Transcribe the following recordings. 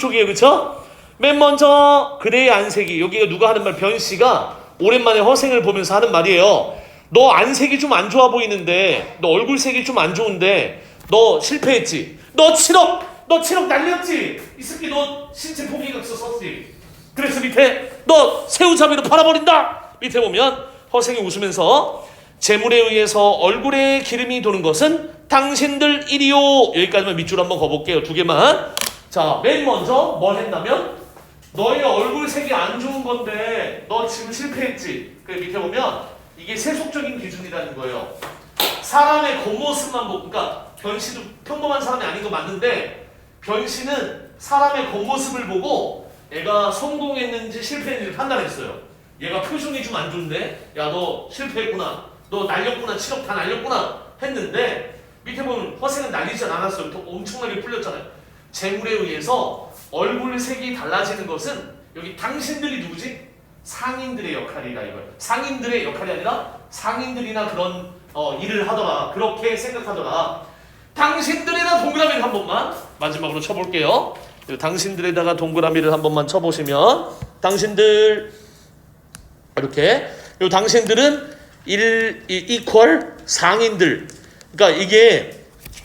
쪽이에요, 그쵸? 맨 먼저 그대의 안색이 여기가 누가 하는 말 변씨가 오랜만에 허생을 보면서 하는 말이에요. 너 안색이 좀 안 좋아 보이는데 너 얼굴 색이 좀 안 좋은데 너 실패했지. 너 7억 너 7억 날렸지. 이 새끼 너 신체 포기각서 썼지. 그래서 밑에 너 새우잡이로 팔아버린다. 밑에 보면 허생이 웃으면서 재물에 의해서 얼굴에 기름이 도는 것은 당신들 일이요. 여기까지만 밑줄 한번 거볼게요. 두 개만. 자, 맨 먼저 뭘 했냐면 너의 얼굴 색이 안 좋은 건데 너 지금 실패했지. 그 밑에 보면 이게 세속적인 기준이라는 거예요. 사람의 겉모습만 보고, 그러니까 변씨도 평범한 사람이 아닌 거 맞는데 변씨는 사람의 겉모습을 보고 얘가 성공했는지 실패했는지 판단했어요. 얘가 표정이 좀 안 좋은데, 야 너 실패했구나, 너 날렸구나, 7억 다 날렸구나 했는데 밑에 보면 허생은 날리지 않았어요. 더 엄청나게 풀렸잖아요. 재물에 의해서 얼굴 색이 달라지는 것은 여기 당신들이 누구지? 상인들의 역할이라 이거예요. 상인들의 역할이 아니라 상인들이나 그런 어, 일을 하더라. 그렇게 생각하더라. 당신들에다 동그라미를 한 번만 마지막으로 쳐볼게요. 이 당신들에다가 동그라미를 한 번만 쳐보시면 당신들 이렇게 이 당신들은 일 이퀄 상인들. 그러니까 이게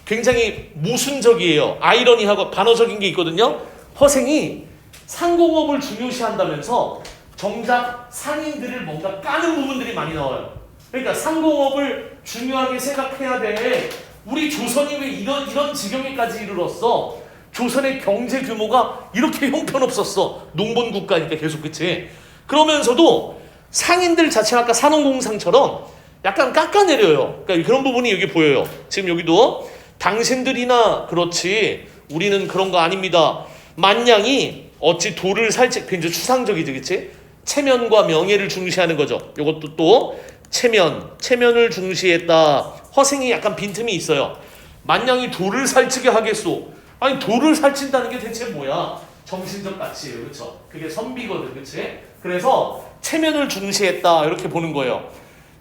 굉장히 모순적이에요. 아이러니하고 반어적인 게 있거든요. 허생이 상공업을 중요시한다면서 정작 상인들을 뭔가 까는 부분들이 많이 나와요. 그러니까 상공업을 중요하게 생각해야 돼. 우리 조선이 왜 이런 이런 지경에까지 이르렀어? 조선의 경제 규모가 이렇게 형편없었어. 농본 국가니까 계속 그치? 그러면서도 상인들 자체가 아까 산업공상처럼 약간 깎아내려요. 그러니까 그런 부분이 여기 보여요. 지금 여기도 당신들이나 그렇지 우리는 그런 거 아닙니다. 만냥이 어찌 도를 살짝 굉장히 추상적이지, 그치? 체면과 명예를 중시하는 거죠. 이것도 또 체면, 체면을 중시했다. 허생이 약간 빈틈이 있어요. 만냥이 도를 살찌게 하겠소. 아니 도를 살찐다는 게 대체 뭐야? 정신적 가치예요, 그렇죠? 그게 선비거든, 그렇지? 그래서 체면을 중시했다 이렇게 보는 거예요.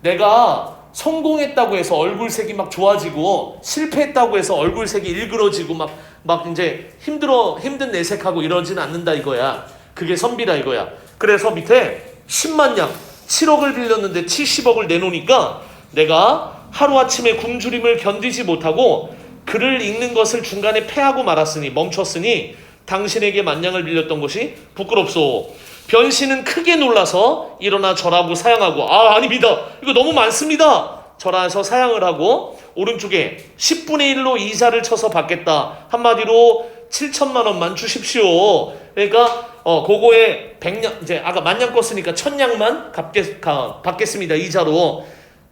내가 성공했다고 해서 얼굴색이 막 좋아지고 실패했다고 해서 얼굴색이 일그러지고 막 막 이제 힘들어 힘든 내색하고 이러지는 않는다 이거야. 그게 선비다 이거야. 그래서 밑에 10만 냥 7억을 빌렸는데 70억을 내놓으니까 내가 하루아침에 굶주림을 견디지 못하고 글을 읽는 것을 중간에 패하고 말았으니 멈췄으니 당신에게 만냥을 빌렸던 것이 부끄럽소. 변씨는 크게 놀라서 일어나 절하고 사양하고 아 아닙니다. 이거 너무 많습니다. 절하서 사양을 하고 오른쪽에 10분의 1로 이자를 쳐서 받겠다. 한마디로 7천만 원만 주십시오. 그러니까 어 그거에 100냥 이제 아까 만냥 껐으니까 천냥만 갚겠 가, 받겠습니다. 이자로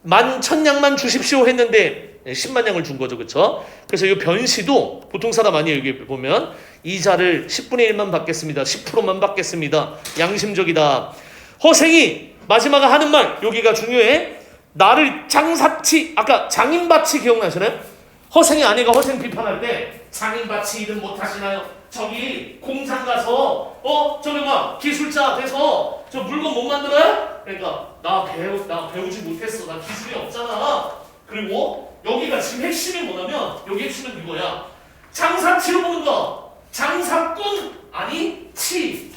만 천냥만 주십시오 했는데 10만 냥을 준 거죠. 그렇죠? 그래서 이 변씨도 보통 사람 아니에요. 여기 보면 이자를 10분의 1만 받겠습니다. 10%만 받겠습니다. 양심적이다. 허생이 마지막에 하는 말 여기가 중요해. 나를 장사치 아까 장인밭이 기억나시나요? 허생의 아내가 허생 비판할 때 장인밭이 일은 못하시나요? 저기 공장 가서 어 저기 막 기술자 돼서 저 물건 못 만들어요? 그러니까 나 배우 나 배우지 못했어 나 기술이 없잖아. 그리고 여기가 지금 핵심이 뭐냐면 여기 핵심은 이거야. 장사치로 보는 거. 장사꾼 아니 치.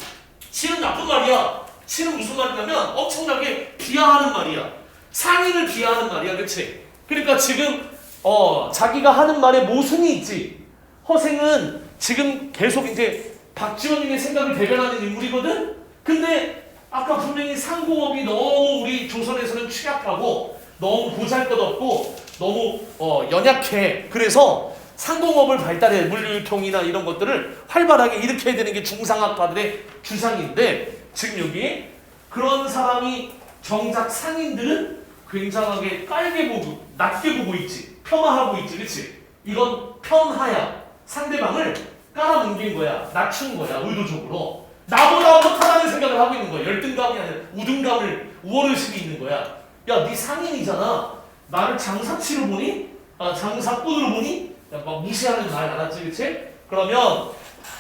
치는 나쁜 말이야. 치는 무슨 말이냐면 엄청나게 비하하는 말이야. 상인을 비하하는 말이야, 그치? 그러니까 지금 어 자기가 하는 말에 모순이 있지. 허생은 지금 계속 이제 박지원님의 생각을 대변하는 인물이거든. 근데 아까 분명히 상공업이 너무 우리 조선에서는 취약하고 너무 보잘것없고 너무 어, 연약해. 그래서 상공업을 발달해. 물류통이나 이런 것들을 활발하게 일으켜야 되는 게 중상학파들의 주장인데 지금 여기 그런 사람이 정작 상인들은 굉장하게 깔게 보고 낮게 보고 있지. 폄하하고 있지. 그치? 이건 편하야. 상대방을 깔아뭉갠 거야. 낮춘 거야. 의도적으로. 나보다 못하다는 생각을 하고 있는 거야. 열등감이 아니라 우등감을 우월의식이 있는 거야 야 네 상인이잖아. 나를 장사치로 보니? 아, 장사꾼으로 보니? 야, 막 무시하는 말 알았지 그치? 그러면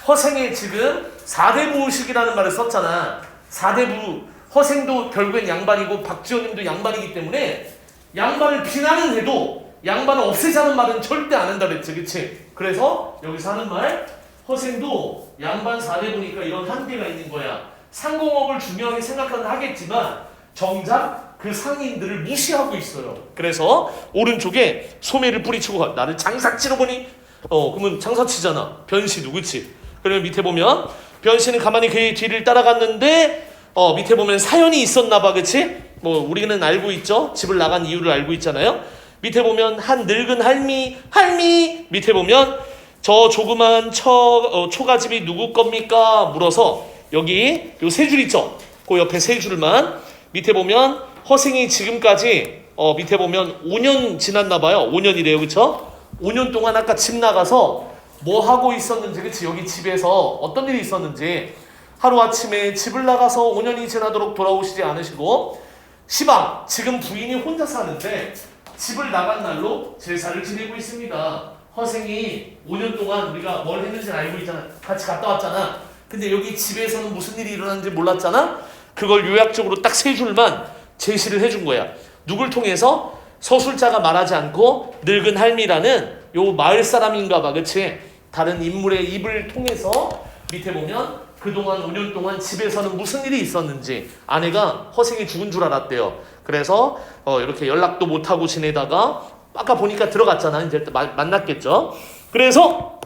허생의 지금 사대부의식이라는 말을 썼잖아. 사대부. 허생도 결국엔 양반이고 박지원님도 양반이기 때문에 양반을 비난은 해도 양반을 없애자는 말은 절대 안 한다 그랬지 그치? 그래서 여기서 하는 말 허생도 양반 4대 보니까 이런 한계가 있는 거야. 상공업을 중요하게 생각하는 하겠지만 정작 그 상인들을 무시하고 있어요. 그래서 오른쪽에 소매를 뿌리치고 가. 나를 장사치로 보니 어 그러면 장사치잖아. 변씨도 그치? 그러면 밑에 보면 변씨는 가만히 그의 뒤를 따라갔는데 어 밑에 보면 사연이 있었나 봐 그치? 뭐 우리는 알고 있죠. 집을 나간 이유를 알고 있잖아요. 밑에 보면 한 늙은 할미 할미 밑에 보면 저 조그만 처, 어, 초가집이 누구 겁니까? 물어서 여기 요 세 줄 있죠? 그 옆에 세 줄만 밑에 보면 허생이 지금까지 어, 밑에 보면 5년 지났나 봐요. 5년이래요. 그쵸? 5년 동안 아까 집 나가서 뭐 하고 있었는지 그치? 여기 집에서 어떤 일이 있었는지 하루아침에 집을 나가서 5년이 지나도록 돌아오시지 않으시고 시방 지금 부인이 혼자 사는데 집을 나간 날로 제사를 지내고 있습니다. 허생이 5년 동안 우리가 뭘 했는지 알고 있잖아. 같이 갔다 왔잖아. 근데 여기 집에서는 무슨 일이 일어났는지 몰랐잖아. 그걸 요약적으로 딱 세 줄만 제시를 해준 거야. 누굴 통해서 서술자가 말하지 않고 늙은 할미라는 요 마을 사람인가 봐. 그치? 다른 인물의 입을 통해서 밑에 보면 그동안 5년 동안 집에서는 무슨 일이 있었는지 아내가 허생이 죽은 줄 알았대요. 그래서 어, 이렇게 연락도 못 하고 지내다가 아까 보니까 들어갔잖아. 이제 또 마- 만났겠죠. 그래서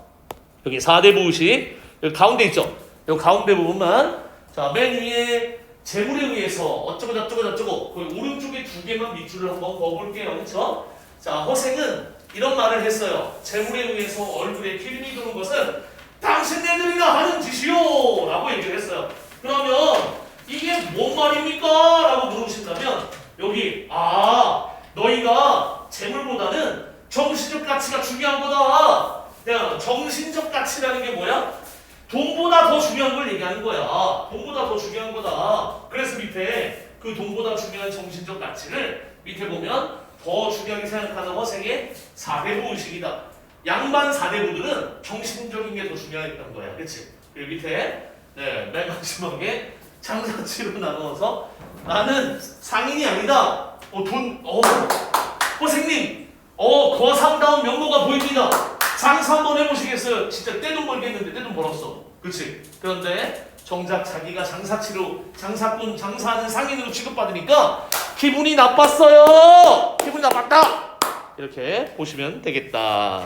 여기 4대 부시 여기 가운데 있죠. 여기 가운데 부분만 자, 맨 위에 재물에 의해서 어쩌고 저쩌고 저쩌고 그 오른쪽에 두 개만 밑줄을 한번 그어볼게요. 그렇죠? 자, 허생은 이런 말을 했어요. 재물에 의해서 얼굴에 기름이 도는 것은 당신네들이나 하는 짓이요! 라고 얘기를 했어요. 그러면 이게 뭔 말입니까? 라고 물으신다면 여기 아 너희가 재물보다는 정신적 가치가 중요한 거다. 그냥 정신적 가치라는 게 뭐야? 돈보다 더 중요한 걸 얘기하는 거야. 돈보다 더 중요한 거다. 그래서 밑에 그 돈보다 중요한 정신적 가치를 밑에 보면 더 중요하게 생각하는 허생의 4대부 의식이다. 양반 4대부들은 정신적인 게 더 중요했던 거야. 그치? 그리고 밑에 네, 맨 마지막에 장사치로 나눠서 나는 상인이 아니다. 어, 돈, 어, 허생님, 어, 거상다운 면모가 보입니다. 장사 한번 해보시겠어요? 진짜 떼돈 벌겠는데 떼돈 벌었어. 그치? 그런데 정작 자기가 장사치로 장사꾼 장사하는 상인으로 취급받으니까 기분이 나빴어요. 기분이 나빴다. 이렇게 보시면 되겠다.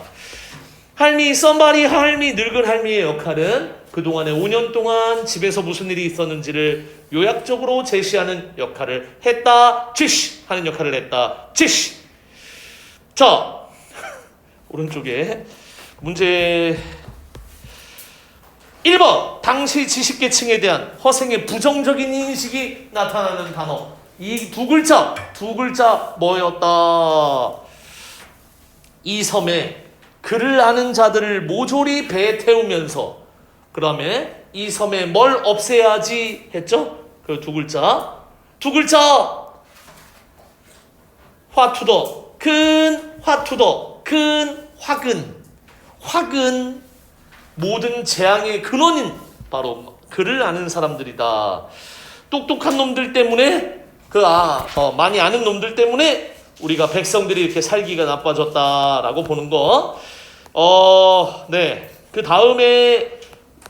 할미 썸바리 할미 늙은 할미의 역할은 그동안에 5년 동안 집에서 무슨 일이 있었는지를 요약적으로 제시하는 역할을 했다. 지시 하는 역할을 했다. 지시. 자 오른쪽에 문제 1번 당시 지식계층에 대한 허생의 부정적인 인식이 나타나는 단어. 이 두 글자 두 글자 뭐였다? 이 섬에 그를 아는 자들을 모조리 배에 태우면서 그다음에 이 섬에 뭘 없애야지 했죠? 그 두 글자. 두 글자! 화투더. 큰 화투더. 큰 화근 화근 모든 재앙의 근원인 바로 그를 아는 사람들이다. 똑똑한 놈들 때문에 그 아, 어, 많이 아는 놈들 때문에 우리가 백성들이 이렇게 살기가 나빠졌다라고 보는 거. 어, 네. 그 다음에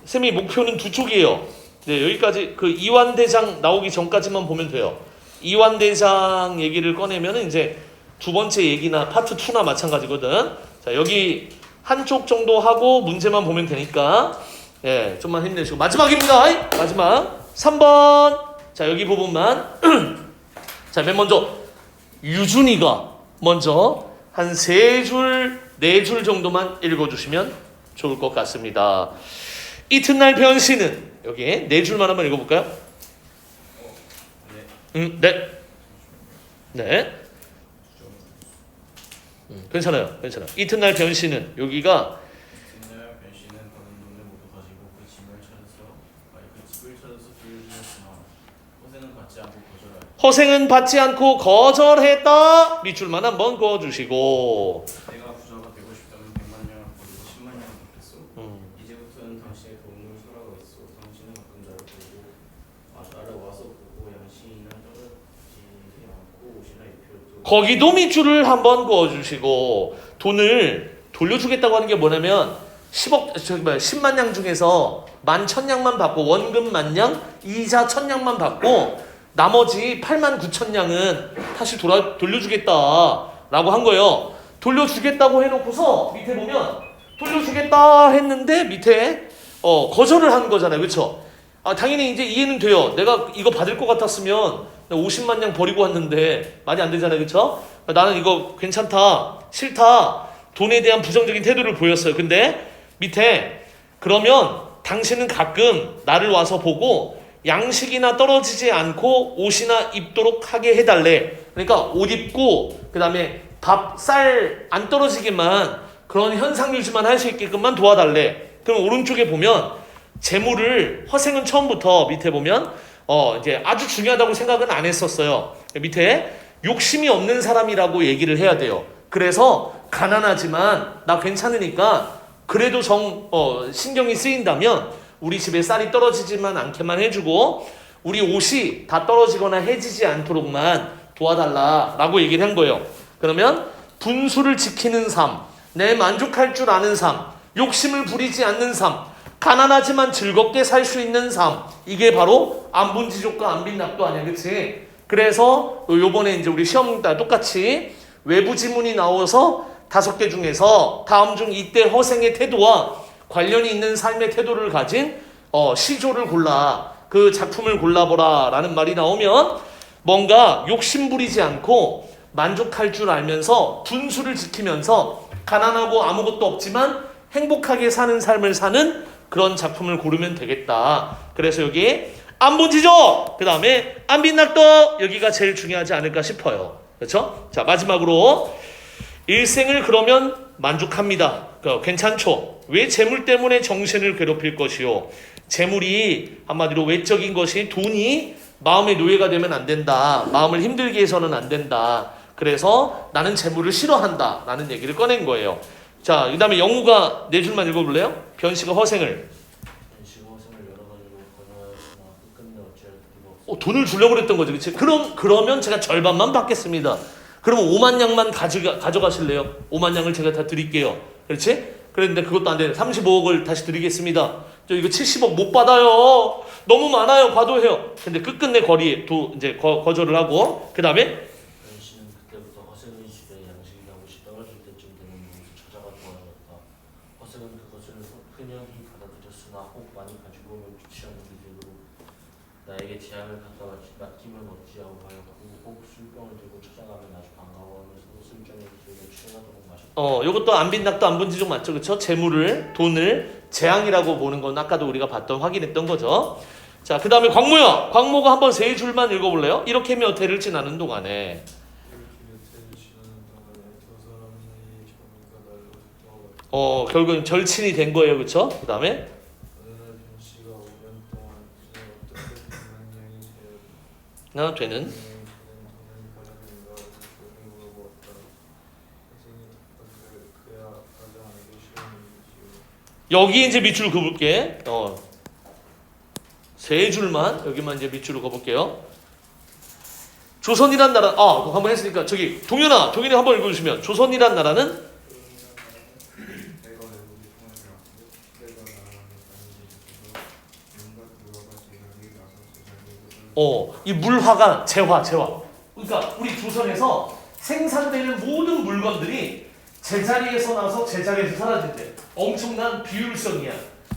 쌤이 목표는 두 쪽이에요. 네, 여기까지 그 이완 대장 나오기 전까지만 보면 돼요. 이완 대장 얘기를 꺼내면은 이제 두 번째 얘기나 파트 2나 마찬가지거든. 자, 여기 한쪽 정도 하고 문제만 보면 되니까 예, 좀만 힘내시고 마지막입니다. 마지막 3번. 자, 여기 부분만 자, 맨 먼저 유준이가 먼저 한 세 줄, 네 줄 정도만 읽어 주시면 좋을 것 같습니다. 이튿날 변씨는 여기 네 줄만 한번 읽어 볼까요? 음, 네. 네. 음, 괜찮아요. 괜찮아요. 이튿날 변씨는 여기가 옛날 변씨는 버는 돈을 모두 가지고 그 집을 찾아서 아니 그 집을 찾아서 빌려주었으나 호세는 받지 않고 거절하여 허생은 받지 않고 거절했다. 밑줄만 한 번 그어 주시고 내가 부자가 되고 싶다면 백만 냥을 버리고 십만 냥을 받겠소 음, 이제부터는 당신의 도움을 소라하겠소 당신은 어떤 자를 보고 아 나를 와서 보고 양심이나 떨어지지 않고 옷이나 입혀도 거기도 밑줄을 한번 그어 주시고 돈을 돌려주겠다고 하는 게 뭐냐면 10억 저기 뭐야 10만 냥 중에서 만 천냥만 받고 원금 만냥 이자 천냥만 받고 나머지 8만 9천 냥은 다시 돌아 돌려주겠다라고 한 거예요. 돌려주겠다고 해놓고서 밑에 보면 돌려주겠다 했는데 밑에 어 거절을 한 거잖아요, 그렇죠? 아 당연히 이제 이해는 돼요. 내가 이거 받을 것 같았으면 50만 냥 버리고 왔는데 말이 안 되잖아요, 그렇죠? 나는 이거 괜찮다, 싫다, 돈에 대한 부정적인 태도를 보였어요. 근데 밑에 그러면 당신은 가끔 나를 와서 보고 양식이나 떨어지지 않고 옷이나 입도록 하게 해달래. 그러니까 옷 입고 그 다음에 밥, 쌀 안 떨어지게만 그런 현상 유지만 할 수 있게끔만 도와달래. 그럼 오른쪽에 보면 재물을 허생은 처음부터 밑에 보면 어 이제 아주 중요하다고 생각은 안 했었어요. 밑에 욕심이 없는 사람이라고 얘기를 해야 돼요. 그래서 가난하지만 나 괜찮으니까 그래도 정 어, 신경이 쓰인다면 우리 집에 쌀이 떨어지지만 않게만 해주고 우리 옷이 다 떨어지거나 해지지 않도록만 도와달라라고 얘기를 한 거예요. 그러면 분수를 지키는 삶, 내 만족할 줄 아는 삶, 욕심을 부리지 않는 삶, 가난하지만 즐겁게 살 수 있는 삶. 이게 바로 안분지족과 안빈낙도 아니야, 그치? 그래서 요번에 이제 우리 시험 때 똑같이 외부 지문이 나와서 다섯 개 중에서 다음 중 이때 허생의 태도와 관련이 있는 삶의 태도를 가진 어, 시조를 골라 그 작품을 골라보라 라는 말이 나오면 뭔가 욕심 부리지 않고 만족할 줄 알면서 분수를 지키면서 가난하고 아무것도 없지만 행복하게 사는 삶을 사는 그런 작품을 고르면 되겠다. 그래서 여기 안본지죠. 그 다음에 안빈낙도 여기가 제일 중요하지 않을까 싶어요. 그렇죠? 자 마지막으로 일생을 그러면 만족합니다. 그, 괜찮죠? 왜 재물 때문에 정신을 괴롭힐 것이요? 재물이 한마디로 외적인 것이 돈이 마음의 노예가 되면 안 된다. 마음을 힘들게 해서는 안 된다. 그래서 나는 재물을 싫어한다. 라는 얘기를 꺼낸 거예요. 자, 그 다음에 영우가 네 줄만 읽어볼래요? 변씨가 허생을. 어, 돈을 주려고 그랬던 거지. 그치? 그럼, 그러면 제가 절반만 받겠습니다. 그러면 5만 양만 가져가, 가져가실래요? 5만 양을 제가 다 드릴게요. 그렇지? 그랬는데 그것도 안 돼. 35억을 다시 드리겠습니다. 저 이거 70억 못 받아요. 너무 많아요. 과도해요. 근데 끝끝내 거리에 도 이제 거, 거절을 하고 그 다음에 변씨는 그때부터 허생의 집에 양식이나 옷이 떨어질 때쯤 되는 무엇을 찾아가 도와주었다 허생은 그것을 흔연히 받아들였으나 혹 많이 가지고 오면 좋지 않은 기질로 나에게 재앙을 갖다 바치- 마셨다 어 요것도 안 빈낙도 안 분지족 맞죠? 그쵸? 재물을 돈을 재앙이라고 보는 건 아까도 우리가 봤던 확인했던 거죠. 자, 그 다음에 광모야. 광모가 한번 세 줄만 읽어볼래요? 이렇게 몇 해를 지나는 동안에 어 결국은 절친이 된 거예요, 그쵸? 그 다음에 나 되는 여기 이제 밑줄 그을게. 어. 세 줄만 여기만 이제 밑줄을 그어볼게요. 조선이란 나라 아 한번 했으니까 저기 동현아 동현이 한번 읽어주시면 조선이란 나라는 어 이 물화가 재화 재화. 그러니까 우리 조선에서 생산되는 모든 물건들이 제자리에서 나서 제자리에서 사라진대. 엄청난 비효율성이야.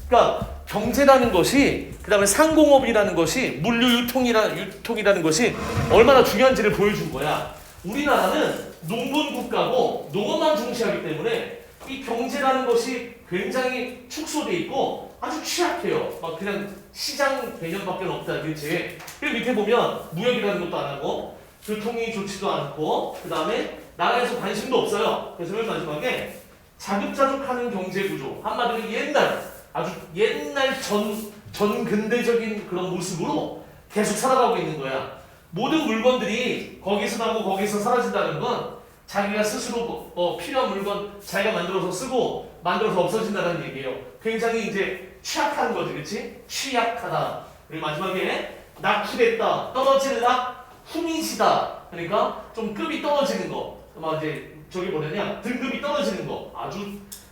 그러니까 경제라는 것이 그다음에 상공업이라는 것이 물류 유통이라 유통이라는 것이 얼마나 중요한지를 보여준 거야. 우리나라는 농분 국가고 농업만 중시하기 때문에 이 경제라는 것이 굉장히 축소돼 있고 아주 취약해요. 막 그냥 시장 개념밖에 없다, 그렇지? 그리고 밑에 보면 무역이라는 것도 안 하고 교통이 좋지도 않고 그 다음에 나라에서 관심도 없어요. 그래서 맨 마지막에 자급자족하는 경제 구조 한마디로 옛날 아주 옛날 전, 전 근대적인 그런 모습으로 계속 살아가고 있는 거야. 모든 물건들이 거기서 나고 거기서 사라진다는 건 자기가 스스로 어, 필요한 물건 자기가 만들어서 쓰고 만들어서 없어진다는 얘기예요. 굉장히 이제 취약한 거지, 그렇지? 취약하다. 그리고 마지막에 낙후됐다, 떨어질 낙, 후미지다. 그러니까 좀 급이 떨어지는 거. 막 이제 저기 뭐냐냐 등급이 떨어지는 거. 아주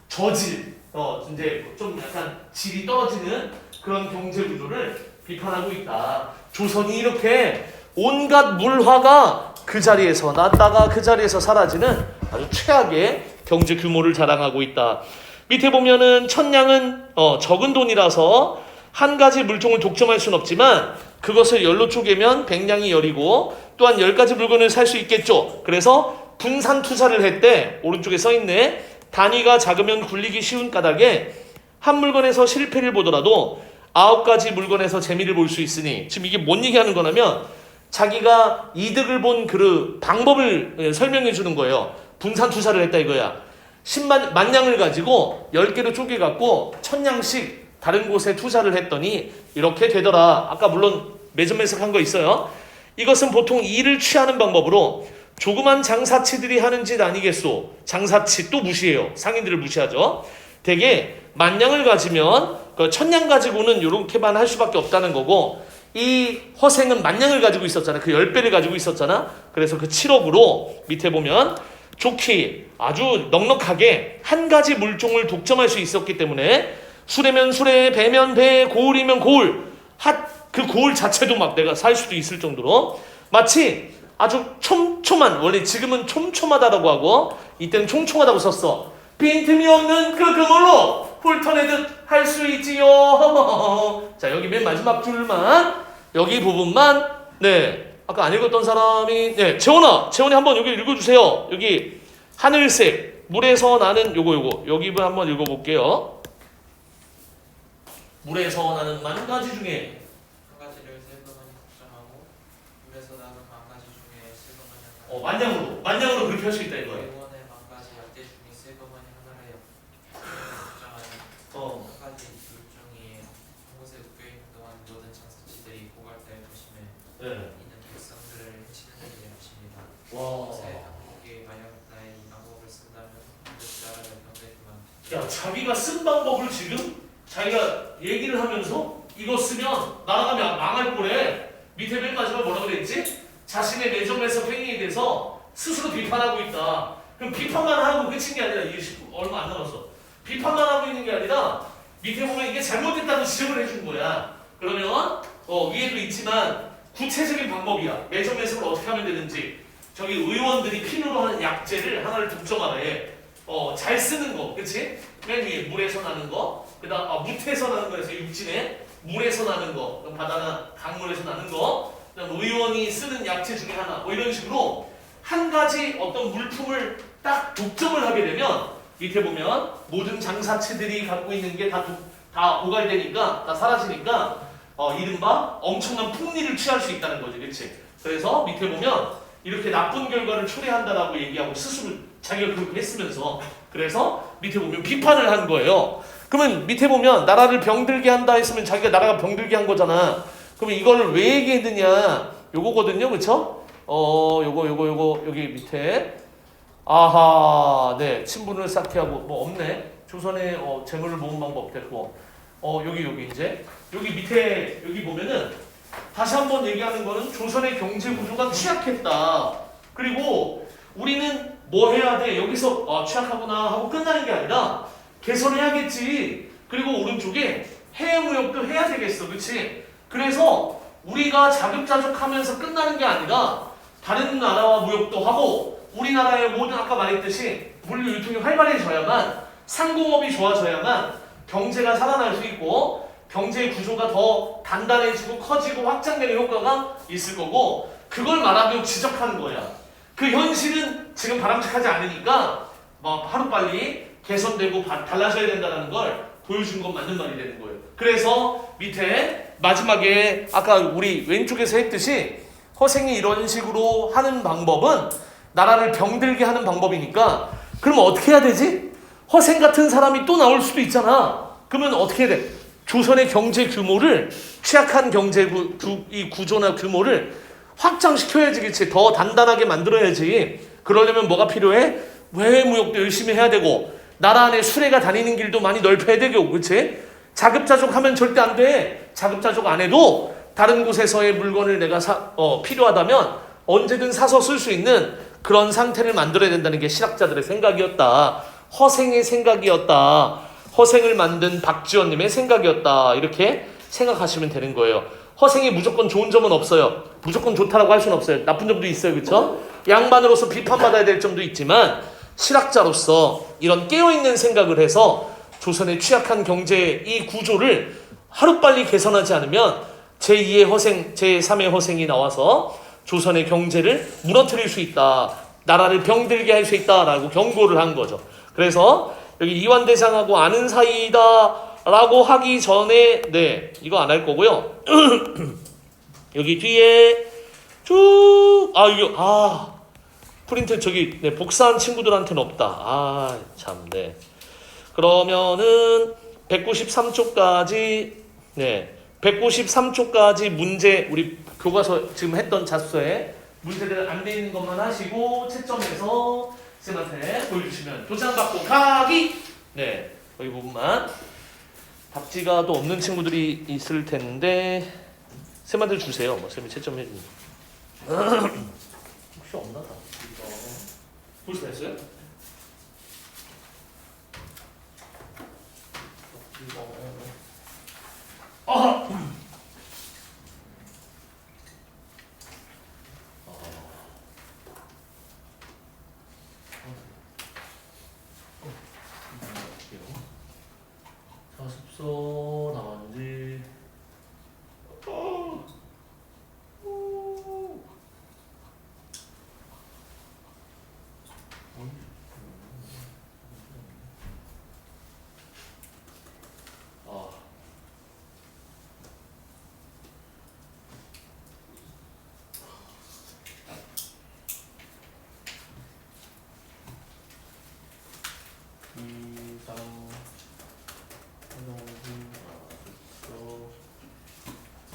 저질. 어 이제 좀 약간 질이 떨어지는 그런 경제 구조를 비판하고 있다. 조선이 이렇게 온갖 물화가 그 자리에서 났다가 그 자리에서 사라지는 아주 최악의 경제 규모를 자랑하고 있다. 밑에 보면은 천냥은 어, 적은 돈이라서 한 가지 물종을 독점할 수는 없지만 그것을 열로 쪼개면 백냥이 열이고 또한 열 가지 물건을 살 수 있겠죠. 그래서 분산 투자를 했대. 오른쪽에 써 있네. 단위가 작으면 굴리기 쉬운 까닭에 한 물건에서 실패를 보더라도 아홉 가지 물건에서 재미를 볼 수 있으니 지금 이게 뭔 얘기하는 거냐면 자기가 이득을 본 그 방법을 예, 설명해 주는 거예요. 분산 투자를 했다 이거야. 10만 만냥을 가지고 10개로 쪼개 갖고 천냥씩 다른 곳에 투자를 했더니 이렇게 되더라. 아까 물론 매점매석한 거 있어요. 이것은 보통 이를 취하는 방법으로 조그만 장사치들이 하는 짓 아니겠소. 장사치 또 무시해요. 상인들을 무시하죠. 대개 만냥을 가지면 그 천냥 가지고는 이렇게만 할 수밖에 없다는 거고 이 허생은 만냥을 가지고 있었잖아. 그 10배를 가지고 있었잖아. 그래서 그 7억으로 밑에 보면 좋게 아주 넉넉하게 한 가지 물종을 독점할 수 있었기 때문에 수레면 수레, 배면 배, 고을이면 고을 핫그 고을 자체도 막 내가 살 수도 있을 정도로 마치 아주 촘촘한 원래 지금은 촘촘하다라고 하고 이때는 총총하다고 썼어 빈틈이 없는 그 그물로 훑어내듯 할 수 있지요 자 여기 맨 마지막 줄만 여기 부분만 네. 아까 안 읽었던 사람이 네. 재원아 재원이 한번 여기 읽어주세요. 여기 하늘색 물에서 나는 요거 요거. 여기 부 한번 읽어볼게요. 물에서 나는 만 가지 중에 한 가지를 실버만이 걱정하고 물에서 나는 만 가지 중에 실버만이 어, 하나를 만냥으로. 만냥으로 그렇게 할 수 있다 이거예요 일본의 만 가지 약대 중에 실버만이 하나래요. 걱정하니 어. 한 가지 물종이 한 곳에 묶여 있는 동안 모든 장사치들이 고갈될 것임에 네. 이는 백성들을 해치는 일이 것입니다. 와. 새 한국이 만약 나의 이 방법을 쓴다면 그 나라를 병들지만 야 자기가 쓴 방법을 지금 자기가 얘기를 하면서 이거 쓰면 나라가 마- 망할 거래 밑에 맨 마지막 뭐라 그랬지? 자신의 매점에서 행위에 대해서 스스로 비판하고 있다 그럼 비판만 하고 끝인 게 아니라 이게 10 얼마 안 남았어 비판만 하고 있는 게 아니라 밑에 보면 이게 잘못됐다고 지적을 해준 거야 그러면 어, 위에도 있지만 구체적인 방법이야. 매점 매석을 어떻게 하면 되는지. 저기 의원들이 필요로 하는 약재를 하나를 독점하래 어, 잘 쓰는 거, 그치? 맨 위에 물에서 나는 거, 그 다음, 아, 무태에서 나는 거에서 육진에 물에서 나는 거, 바다나 강물에서 나는 거, 그 다음 의원이 쓰는 약재 중에 하나, 뭐 이런 식으로 한 가지 어떤 물품을 딱 독점을 하게 되면 밑에 보면 모든 장사체들이 갖고 있는 게 다 다 고갈되니까, 다 사라지니까, 어, 이른바 엄청난 풍리를 취할 수 있다는 거지, 그치? 그래서 밑에 보면 이렇게 나쁜 결과를 초래한다라고 얘기하고 스스로 자기가 그렇게 했으면서 그래서 밑에 보면 비판을 한 거예요. 그러면 밑에 보면 나라를 병들게 한다 했으면 자기가 나라가 병들게 한 거잖아. 그러면 이거를 왜 얘기했느냐? 요거거든요, 그렇죠? 어, 요거 요거 요거 여기 밑에 아하, 네 친분을 쌓게 하고 뭐 없네. 조선의 어, 재물을 모은 방법 됐고, 어 여기 여기 이제 여기 밑에 여기 보면은 다시 한번 얘기하는 거는 조선의 경제 구조가 취약했다. 그리고 우리는 뭐 해야 돼? 여기서 아, 취약하구나 하고 끝나는 게 아니라 개선해야겠지. 그리고 오른쪽에 해외 무역도 해야 되겠어. 그치? 그래서 우리가 자급자족하면서 끝나는 게 아니라 다른 나라와 무역도 하고 우리나라의 모든 아까 말했듯이 물류 유통이 활발해져야만 상공업이 좋아져야만 경제가 살아날 수 있고 경제 구조가 더 단단해지고 커지고 확장되는 효과가 있을 거고 그걸 말하고 지적하는 거야. 그 현실은 지금 바람직하지 않으니까 뭐 하루빨리 개선되고 바- 달라져야 된다는 걸 보여준 건 맞는 말이 되는 거예요. 그래서 밑에 마지막에 아까 우리 왼쪽에서 했듯이 허생이 이런 식으로 하는 방법은 나라를 병들게 하는 방법이니까 그럼 어떻게 해야 되지? 허생 같은 사람이 또 나올 수도 있잖아. 그러면 어떻게 해야 돼? 조선의 경제 규모를 취약한 경제 구, 구, 이 구조나 규모를 확장시켜야지 그치. 더 단단하게 만들어야지. 그러려면 뭐가 필요해? 외회 무역도 열심히 해야 되고 나라 안에 수레가 다니는 길도 많이 넓혀야 되고 그치? 자급자족하면 절대 안 돼. 자급자족 안 해도 다른 곳에서의 물건을 내가 사, 어, 필요하다면 언제든 사서 쓸 수 있는 그런 상태를 만들어야 된다는 게 실학자들의 생각이었다. 허생의 생각이었다 허생을 만든 박지원님의 생각이었다. 이렇게 생각하시면 되는 거예요. 허생이 무조건 좋은 점은 없어요. 무조건 좋다라고 할 수는 없어요. 나쁜 점도 있어요. 그렇죠? 양반으로서 비판받아야 될 점도 있지만 실학자로서 이런 깨어있는 생각을 해서 조선의 취약한 경제 이 구조를 하루빨리 개선하지 않으면 제2의 허생, 제3의 허생이 나와서 조선의 경제를 무너뜨릴 수 있다. 나라를 병들게 할 수 있다라고 경고를 한 거죠. 그래서 여기 이완대장하고 아는 사이다라고 하기 전에 네 이거 안 할 거고요. 여기 뒤에 쭉 아 이거 아 프린트 저기 네, 복사한 친구들한테는 없다. 아 참 네. 그러면은 193쪽까지 네 193쪽까지 문제 우리 교과서 지금 했던 자소서에 문제들 안 돼 있는 것만 하시고 채점해서 쌤한테 보여주시면 도장 받고 가기 네 여기 부분만 답지가 또 없는 친구들이 있을 텐데 쌤한테 주세요 뭐 쌤이 채점해 주니까 혹시 없나 답지가 됐어요? 아! 자습서 나왔는지 아 이상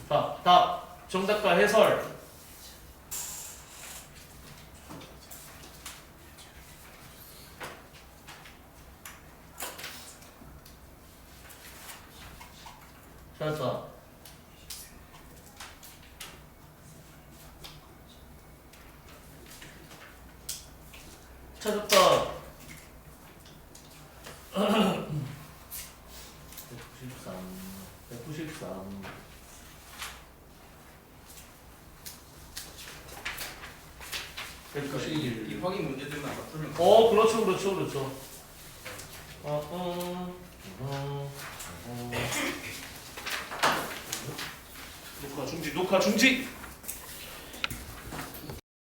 자, 답 정답과 해설. 찾았다. 찾았다. 193, 193. 확인 문제들만 다 풀면 어, 그렇죠, 그렇죠, 그렇죠. 어, 어, 어, 어. 녹화 중지, 녹화 중지.